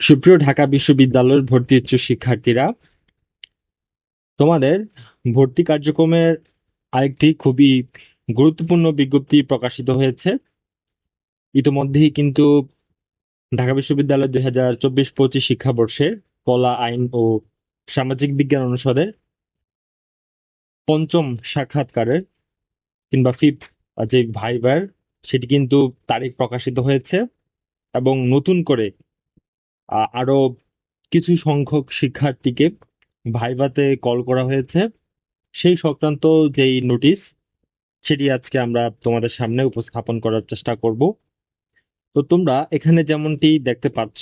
সুপ্রিয় ঢাকা বিশ্ববিদ্যালয়ের ভর্তি উচ্চ শিক্ষার্থীরা, তোমাদের ভর্তি কার্যক্রমের আরেকটি খুবই গুরুত্বপূর্ণ বিজ্ঞপ্তি প্রকাশিত হয়েছে। ইতোমধ্যেই কিন্তু ঢাকা বিশ্ববিদ্যালয় দুই হাজার চব্বিশ পঁচিশ শিক্ষাবর্ষের কলা, আইন ও সামাজিক বিজ্ঞান অনুষদের পঞ্চম সাক্ষাৎকারের কিংবা ফিফ যে ভাইবার সেটি কিন্তু তারিখ প্রকাশিত হয়েছে এবং নতুন করে আরও কিছু সংখ্যক শিক্ষার্থীকে ভাইভাতে কল করা হয়েছে। সেই সংক্রান্ত যেই নোটিশ, সেটি আজকে আমরা তোমাদের সামনে উপস্থাপন করার চেষ্টা করব। তো তোমরা এখানে যেমনটি দেখতে পাচ্ছ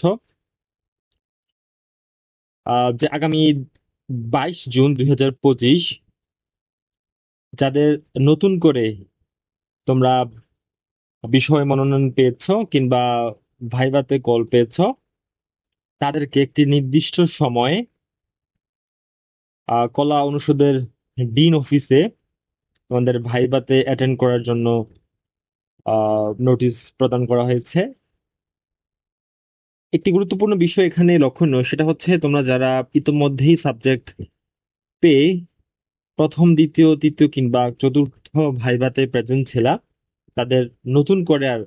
যে আগামী বাইশ জুন দুই হাজার পঁচিশ, যাদের নতুন করে তোমরা বিষয় মনোনয়ন পেয়েছ কিংবা ভাইভাতে কল পেয়েছ তাদেরকে একটি নির্দিষ্ট সময়ে কলা অনুষদের ডিন অফিসে তোমাদের ভাইভাতে অ্যাটেন্ড করার জন্য নোটিশ প্রদান করা হয়েছে। একটি গুরুত্বপূর্ণ বিষয় এখানে লক্ষণীয়, সেটা হচ্ছে তোমরা যারা ইতোমধ্যেই সাবজেক্ট পেয়ে প্রথম, দ্বিতীয়, তৃতীয় কিংবা চতুর্থ ভাইভাতে প্রেজেন্ট ছিলা, তাদের নতুন করে আর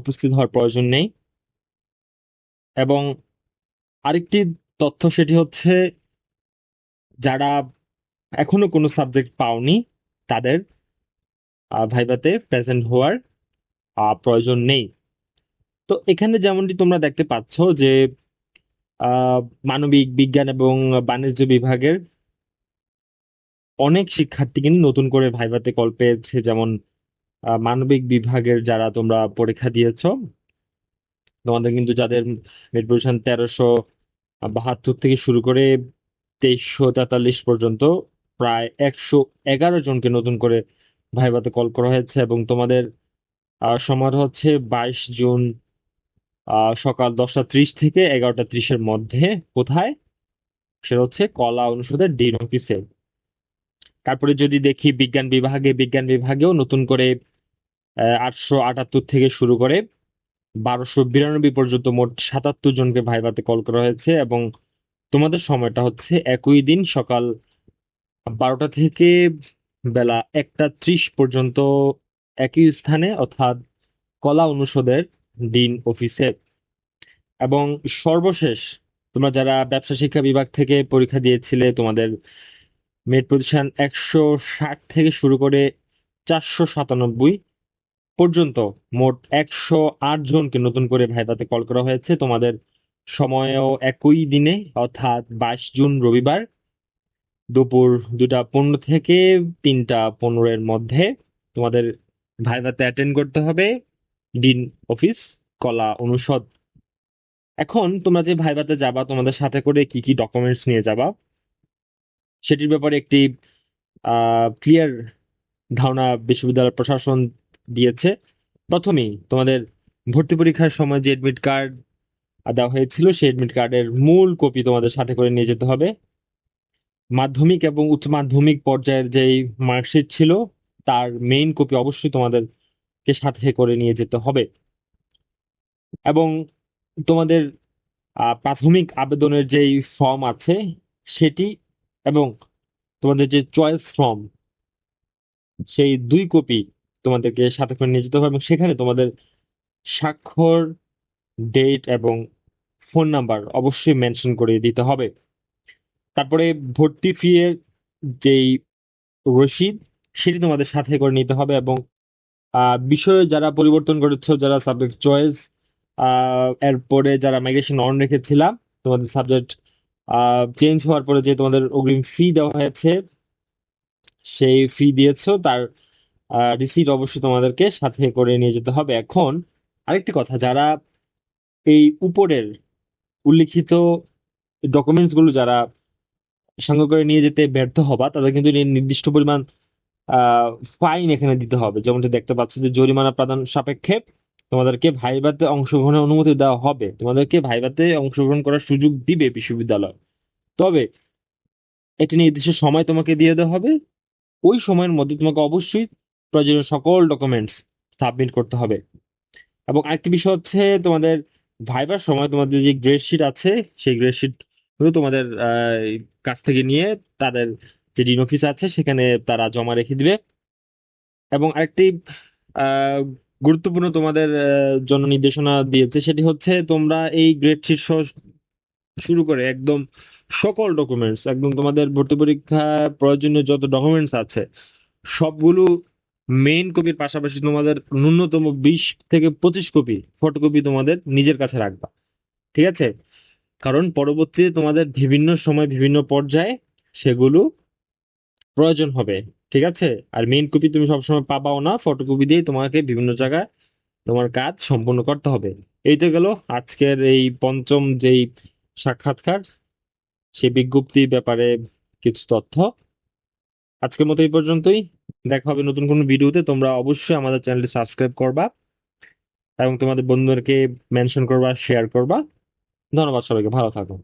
উপস্থিত হওয়ার প্রয়োজন নেই। এবং আরেকটি তথ্য সেটি হচ্ছে, যারা এখনও কোনো সাবজেক্ট পাওনি, তাদের ভাইভাতে প্রেজেন্ট হওয়ার প্রয়োজন নেই। তো এখানে যেমনটি তোমরা দেখতে পাচ্ছ যে মানবিক বিজ্ঞান এবং বাণিজ্য বিভাগের অনেক শিক্ষার্থী কিন্তু নতুন করে ভাইভাতে কল পেয়েছে। যেমন মানবিক বিভাগের যারা তোমরা পরীক্ষা দিয়েছ তোমাদের কিন্তু যাদের মেট পজিশন তেরোশো বাহাত্তর থেকে শুরু করে তেইশশো তেতাল্লিশ পর্যন্ত প্রায় একশো এগারো জনকে নতুন করে ভাইভাতে কল করা হয়েছে এবং তোমাদের সময় হচ্ছে বাইশ জুন সকাল দশটা ত্রিশ থেকে এগারোটা ত্রিশের মধ্যে। কোথায়? সেটা হচ্ছে কলা অনুষদের ডিন অফিসে। তারপরে যদি দেখি বিজ্ঞান বিভাগে, বিজ্ঞান বিভাগেও নতুন করে আটশো আটাত্তর থেকে শুরু করে বারোশো বিরানব্বই পর্যন্ত মোট সাতাত্তর জনকে ভাইভাতে কল করা হয়েছে এবং তোমাদের সময়টা হচ্ছে একই দিন সকাল বারোটা থেকে বেলা একটা ত্রিশ পর্যন্ত একই স্থানে, অর্থাৎ কলা অনুষদের ডিন অফিসে। এবং সর্বশেষ, তোমরা যারা ব্যবসা শিক্ষা বিভাগ থেকে পরীক্ষা দিয়েছিলে, তোমাদের মেট প্রতিষ্ঠান একশো ষাট থেকে শুরু করে চারশো সাতানব্বই পর্যন্ত মোট একশো আট জনকে নতুন করে ভাইভাতে কল করা হয়েছে। তোমাদের সময়ও একই দিনে, অর্থাৎ বাইশ জুন রবিবার দুপুর দুটা পনেরো থেকে তিনটা পনেরোর মধ্যে তোমাদের ভাইভাতে অ্যাটেন্ড করতে হবে। ডিন অফিস, কলা অনুষদ। এখন তোমরা যে ভাইভাতে যাবা, তোমাদের সাথে করে কি কি ডকুমেন্টস নিয়ে যাবা, সেটির ব্যাপারে একটি ক্লিয়ার ধারণা বিশ্ববিদ্যালয় প্রশাসন দিয়েছে। প্রথমেই তোমাদের ভর্তি পরীক্ষার সময় যে এডমিট কার্ড দেওয়া হয়েছিল, সেই এডমিট কার্ডের মূল কপি তোমাদের সাথে করে নিয়ে যেতে হবে। মাধ্যমিক এবং উচ্চ মাধ্যমিক পর্যায়ের যেই মার্কশিট ছিল, তার মেইন কপি অবশ্যই তোমাদেরকে সাথে করে নিয়ে যেতে হবে। এবং তোমাদের প্রাথমিক আবেদনের যেই ফর্ম আছে, সেটি এবং তোমাদের যে চয়েস ফর্ম সেই দুই কপি তোমাদেরকে সাথে করে নিয়ে যেতে হবে এবং সেখানে তোমাদের স্বাক্ষর ডেট এবং ফোন নাম্বার অবশ্যই মেনশন করে দিতে হবে। তারপরে ভর্তি ফি এর যেই রসিদ, সেটি তোমাদের সাথে করে নিতে হবে এবং বিষয়ে যারা পরিবর্তন করেছ, যারা সাবজেক্ট চয়েস এরপরে যারা মাইগ্রেশন অন রেখেছিলাম, তোমাদের সাবজেক্ট চেঞ্জ হওয়ার পরে যে তোমাদের অগ্রিম ফি দেওয়া হয়েছে, সেই ফি দিয়েছ। তার রিসিট অবশ্যই তোমাদেরকে সাথে করে নিয়ে যেতে হবে। এখন আরেকটি কথা, যারা এই উপরের উল্লিখিত ডকুমেন্টসগুলো যারা সঙ্গে করে নিয়ে যেতে ব্যর্থ হবা, তাদের কিন্তু নির্দিষ্ট পরিমাণ ফাইন এখানে দিতে হবে। যেমনটি দেখতে পাচ্ছ যে জরিমানা প্রদান সাপেক্ষে তোমাদেরকে ভাইভাতে অংশগ্রহণের অনুমতি দেওয়া হবে। তোমাদেরকে ভাইভাতে অংশগ্রহণ করার সুযোগ দিবে বিশ্ববিদ্যালয়। তবে একটি নির্দিষ্ট সময় তোমাকে দিয়ে দেওয়া হবে। ওই সময়ের মধ্যে তোমাকে অবশ্যই প্রয়োজনীয় সকল ডকুমেন্টস সাবমিট করতে হবে। এবং আরেকটি বিষয় হচ্ছে তোমাদের ভাইবার সময় তোমাদের যে গ্রেড শিট আছে, সেই গ্রেড শিট তোমাদের কাছ থেকে নিয়ে তাদের যে ডিন অফিস আছে, সেখানে তারা জমা রেখে দিবে। এবং আরেকটি গুরুত্বপূর্ণ তোমাদের জন্য নির্দেশনা দিয়েছে, সেটি হচ্ছে তোমরা এই গ্রেড শিট সহ শুরু করে একদম সকল ডকুমেন্টস একদম তোমাদের ভর্তি পরীক্ষা প্রয়োজনীয় যত ডকুমেন্টস আছে, সবগুলো মেইন কপির পাশাপাশি তোমাদের ন্যূনতম বিশ থেকে পঁচিশ কপি ফটোকপি তোমাদের নিজের কাছে রাখবা। ঠিক আছে? কারণ পরবর্তীতে তোমাদের বিভিন্ন সময় বিভিন্ন পর্যায়ে সেগুলো প্রয়োজন হবে। ঠিক আছে? আর মেইন কপি তুমি সবসময় পাবাও না ফটোকপি দিয়ে তোমাকে বিভিন্ন জায়গায় তোমার কাজ সম্পূর্ণ করতে হবে। এই তো গেল আজকের এই পঞ্চম যেই সাক্ষাৎকার, সেই বিজ্ঞপ্তির ব্যাপারে কিছু তথ্য। আজকের মতো এই পর্যন্তই। দেখা হবে নতুন কোনো ভিডিওতে। তোমরা অবশ্যই আমাদের চ্যানেলটি সাবস্ক্রাইব করবা এবং তোমাদের বন্ধুদেরকে মেনশন করবা শেয়ার করবা। ধন্যবাদ সবাইকে, ভালো থাকো।